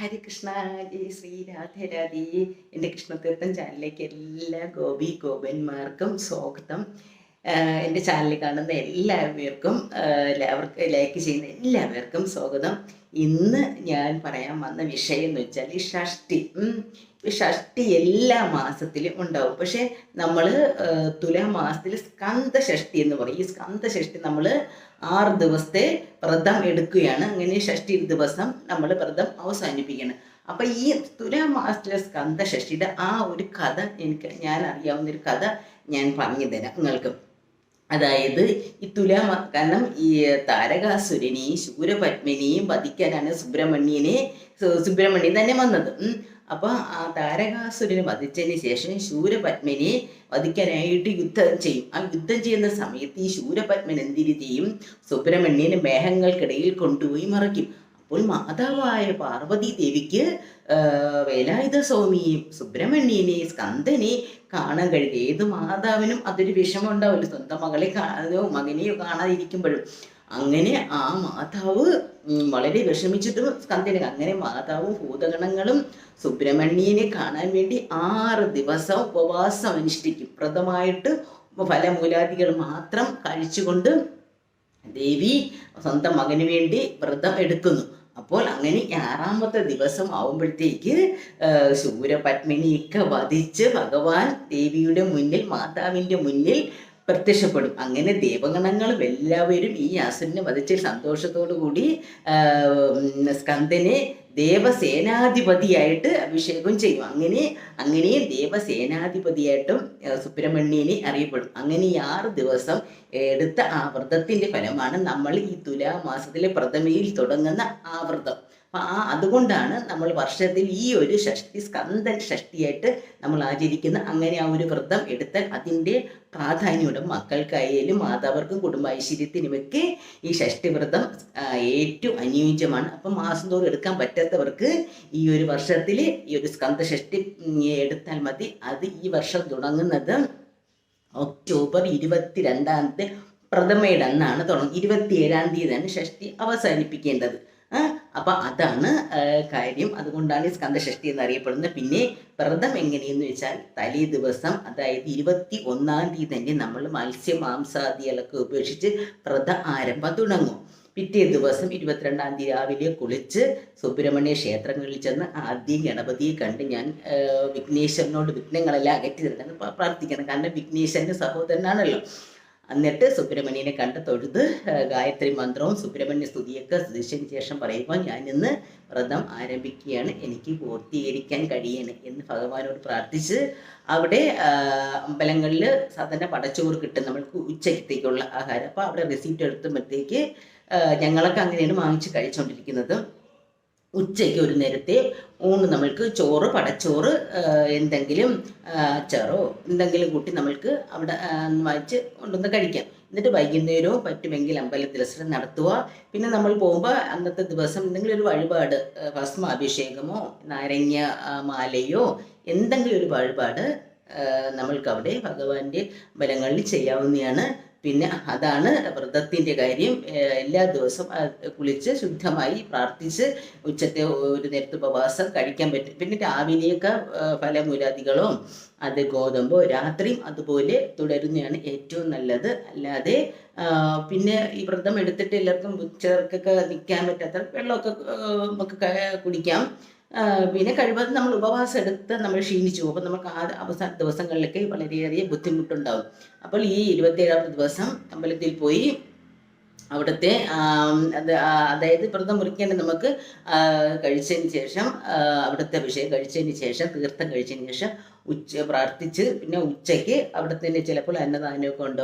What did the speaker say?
ഹരികൃഷ്ണ ശ്രീ രാധേ രാധേ എന്റെ കൃഷ്ണതീർത്ഥം ചാനലിലേക്ക് എല്ലാ ഗോപി ഗോപന്മാർക്കും സ്വാഗതം. എന്റെ ചാനലിൽ കാണുന്ന എല്ലാവർക്കും അവർക്ക് ലൈക്ക് ചെയ്യുന്ന എല്ലാവർക്കും സ്വാഗതം. ഇന്ന് ഞാൻ പറയാൻ വന്ന വിഷയം എന്ന് വെച്ചാൽ ഈ ഷഷ്ടി. ഷഷ്ടി എല്ലാ മാസത്തിലും ഉണ്ടാവും. പക്ഷേ നമ്മൾ തുലാമാസത്തിൽ സ്കന്ദ ഷഷ്ടി എന്ന് പറയും. ഈ സ്കന്ദ ഷഷ്ടി നമ്മൾ ആറ് ദിവസത്തെ വ്രതം എടുക്കുകയാണ്. അങ്ങനെ ഷഷ്ടി ദിവസം നമ്മൾ വ്രതം അവസാനിപ്പിക്കണം. അപ്പൊ ഈ തുലാമാസത്തിലെ സ്കന്ദ ഷഷ്ടിയുടെ ആ ഒരു കഥ എനിക്ക് ഞാൻ അറിയാവുന്ന ഒരു കഥ ഞാൻ പറഞ്ഞു തരാം നിങ്ങൾക്ക് അതായത് ഈ തുലാ കാരണം ഈ താരകാസുരനെയും ശൂരപത്മിനെയും വധിക്കാനാണ് സുബ്രഹ്മണ്യനെ സുബ്രഹ്മണ്യൻ തന്നെ വന്നത്. അപ്പൊ ആ താരകാസുരനെ വധിച്ചതിന് ശേഷം ശൂരപത്മനെ വധിക്കാനായിട്ട് യുദ്ധം ചെയ്യും. ആ യുദ്ധം ചെയ്യുന്ന സമയത്ത് ഈ ശൂരപത്മൻ എന്തിനു ചെയ്യും? സുബ്രഹ്മണ്യനെ മേഘങ്ങൾക്കിടയിൽ കൊണ്ടുപോയി മറയ്ക്കും അപ്പോൾ മാതാവായ പാർവതി ദേവിക്ക് വേലായുധ സ്വാമിയെയും സുബ്രഹ്മണ്യനെ സ്കന്ദനെ കാണാൻ കഴിയും. ഏത് മാതാവിനും അതൊരു വിഷമം ഉണ്ടാവില്ല സ്വന്തം മകളെ കാണാതെയോ മകനെയോ കാണാതിരിക്കുമ്പോഴും. അങ്ങനെ ആ മാതാവ് വളരെ വിഷമിച്ചിട്ടും സ്കന്ദനെ അങ്ങനെ മാതാവും ഭൂതഗണങ്ങളും സുബ്രഹ്മണ്യനെ കാണാൻ വേണ്ടി ആറ് ദിവസം ഉപവാസം അനുഷ്ഠിക്കും. വ്രതമായിട്ട് ഫലമൂലാദികൾ മാത്രം കഴിച്ചുകൊണ്ട് ദേവി സ്വന്തം മകന് വേണ്ടി വ്രതം എടുക്കുന്നു. അപ്പോൾ അങ്ങനെ ആറാമത്തെ ദിവസം ആവുമ്പോഴത്തേക്ക് സൂര്യപത്മിനിയൊക്കെ വധിച്ച് ഭഗവാൻ ദേവിയുടെ മുന്നിൽ മാതാവിന്റെ മുന്നിൽ പ്രത്യക്ഷപ്പെടും. അങ്ങനെ ദേവഗണങ്ങളും എല്ലാവരും ഈ അസുരനെ വധിച്ച സന്തോഷത്തോടു കൂടി സ്കന്ദനെ ദേവസേനാധിപതിയായിട്ട് അഭിഷേകം ചെയ്യും. അങ്ങനെ അങ്ങനെ ദേവസേനാധിപതിയായിട്ടും സുബ്രഹ്മണ്യനെ അറിയപ്പെടും. അങ്ങനെ ഈ ആറ് ദിവസം എടുത്ത ആ വ്രതത്തിന്റെ ഫലമാണ് നമ്മൾ ഈ തുലാമാസത്തിലെ പ്രഥമയിൽ തുടങ്ങുന്ന ആ വ്രതം അപ്പൊ ആ അതുകൊണ്ടാണ് നമ്മൾ വർഷത്തിൽ ഈ ഒരു ഷഷ്ടി സ്കന്ദൻ ഷഷ്ടിയായിട്ട് നമ്മൾ ആചരിക്കുന്ന അങ്ങനെ ആ ഒരു വ്രതം എടുത്താൽ അതിന്റെ പ്രാധാന്യമുണ്ട്. മക്കൾക്കായാലും മാതാവർക്കും കുടുംബ ഐശ്വര്യത്തിനുമൊക്കെ ഈ ഷഷ്ടി വ്രതം ഏറ്റവും അനുയോജ്യമാണ്. അപ്പം മാസം തോറും എടുക്കാൻ പറ്റാത്തവർക്ക് ഈ ഒരു വർഷത്തിൽ ഈ ഒരു സ്കന്ദ ഷഷ്ടി ഉം, എടുത്താൽ മതി. അത് ഈ വർഷം തുടങ്ങുന്നത് ഒക്ടോബർ ഇരുപത്തിരണ്ടാമത്തെ പ്രഥമയുടെ അന്നാണ് തുടങ്ങുന്നത്. തുടങ്ങും ഇരുപത്തിയേഴാം തീയതിയാണ് ഷഷ്ടി അവസാനിപ്പിക്കേണ്ടത്. അപ്പൊ അതാണ് കാര്യം. അതുകൊണ്ടാണ് ഈ എന്ന് അറിയപ്പെടുന്നത് പിന്നെ വ്രതം എങ്ങനെയെന്ന് വെച്ചാൽ തലേ ദിവസം അതായത് ഇരുപത്തി ഒന്നാം തീയതി തന്നെ നമ്മൾ മത്സ്യ മാംസാദികളൊക്കെ ഉപേക്ഷിച്ച് വ്രത ആരംഭം തുടങ്ങും. പിറ്റേ ദിവസം ഇരുപത്തിരണ്ടാം തീയതി രാവിലെ കുളിച്ച് സുബ്രഹ്മണ്യ ക്ഷേത്രങ്ങളിൽ ചെന്ന് ആദ്യം ഗണപതിയെ കണ്ട് ഞാൻ വിഘ്നേശ്വരനോട് വിഘ്നങ്ങളെല്ലാം അകറ്റി നിർത്താൻ പ്രാർത്ഥിക്കണം. കാരണം വിഘ്നേശ്വരന്റെ സഹോദരനാണല്ലോ. എന്നിട്ട് സുബ്രഹ്മണ്യനെ കണ്ട് തൊഴുത് ഗായത്രി മന്ത്രവും സുബ്രഹ്മണ്യ സ്തുതിയൊക്കെ സ്തുതിച്ചതിന് ശേഷം പറയുമ്പോൾ ഞാൻ ഇന്ന് വ്രതം ആരംഭിക്കുകയാണ്. എനിക്ക് പൂർത്തീകരിക്കാൻ കഴിയണം എന്ന് ഭഗവാനോട് പ്രാർത്ഥിച്ച് അവിടെ അമ്പലങ്ങളിൽ സാധാരണ പടച്ചോറ് കിട്ടും. നമ്മൾക്ക് ഉച്ചയ്ക്കത്തേക്കുള്ള ആഹാരം. അപ്പോൾ അവിടെ റെസീപ്റ്റ് എടുത്തുമ്പോഴത്തേക്ക് ഞങ്ങളൊക്കെ അങ്ങനെയാണ് വാങ്ങിച്ച് കഴിച്ചുകൊണ്ടിരിക്കുന്നത് ഉച്ചയ്ക്ക് ഒരു നേരത്തെ ഊണ് നമ്മൾക്ക് ചോറ് പടച്ചോറ് എന്തെങ്കിലും അച്ചാറോ എന്തെങ്കിലും കൂട്ടി നമ്മൾക്ക് അവിടെ വായിച്ച് കൊണ്ടുവന്ന് കഴിക്കാം. എന്നിട്ട് വൈകുന്നേരവും പറ്റുമെങ്കിൽ അമ്പലത്തിൽ ദർശനം നടത്തുക. പിന്നെ നമ്മൾ പോകുമ്പോൾ അന്നത്തെ ദിവസം എന്തെങ്കിലും ഒരു വഴിപാട് ഭസ്മാഭിഷേകമോ നാരങ്ങ മാലയോ എന്തെങ്കിലും ഒരു വഴിപാട് നമ്മൾക്ക് അവിടെ ഭഗവാന്റെ ബലങ്ങളിൽ ചെയ്യാവുന്നതാണ്. പിന്നെ അതാണ് വ്രതത്തിന്റെ കാര്യം. എല്ലാ ദിവസവും കുളിച്ച് ശുദ്ധമായി പ്രാർത്ഥിച്ച് ഉച്ചത്തെ ഒരു നേരത്തെ ഉപവാസം കഴിക്കാൻ പറ്റും. പിന്നെ രാവിലെയൊക്കെ ഫലമൂലാദികളോ അത് ഗോതമ്പോ രാത്രിയും അതുപോലെ തുടരുന്നതാണ് ഏറ്റവും നല്ലത്. അല്ലാതെ പിന്നെ ഈ വ്രതം എടുത്തിട്ട് എല്ലാവർക്കും ചിലർക്കൊക്കെ നിൽക്കാൻ പറ്റാത്ത വെള്ളമൊക്കെ നമുക്ക് കുടിക്കാം. പിന്നെ കഴിവതും നമ്മൾ ഉപവാസം എടുത്ത് നമ്മൾ ക്ഷീണിച്ചു. പോകും അപ്പോൾ നമുക്ക് ആ അവസാന ദിവസങ്ങളിലൊക്കെ വളരെയധികം ബുദ്ധിമുട്ടുണ്ടാവും. അപ്പോൾ ഈ ഇരുപത്തിയേഴാമത്തെ ദിവസം അമ്പലത്തിൽ പോയി അവിടുത്തെ അതായത് വ്രതം മുറിക്കേണ്ട നമുക്ക് കഴിച്ചതിന് ശേഷം അവിടുത്തെ വിഷയം കഴിച്ചതിന് ശേഷം തീർത്ഥം കഴിച്ചതിന് ശേഷം ഉച്ച പ്രാർത്ഥിച്ച് പിന്നെ ഉച്ചയ്ക്ക് അവിടെ തന്നെ ചിലപ്പോൾ അന്നദാനമൊക്കെ ഉണ്ടാവും.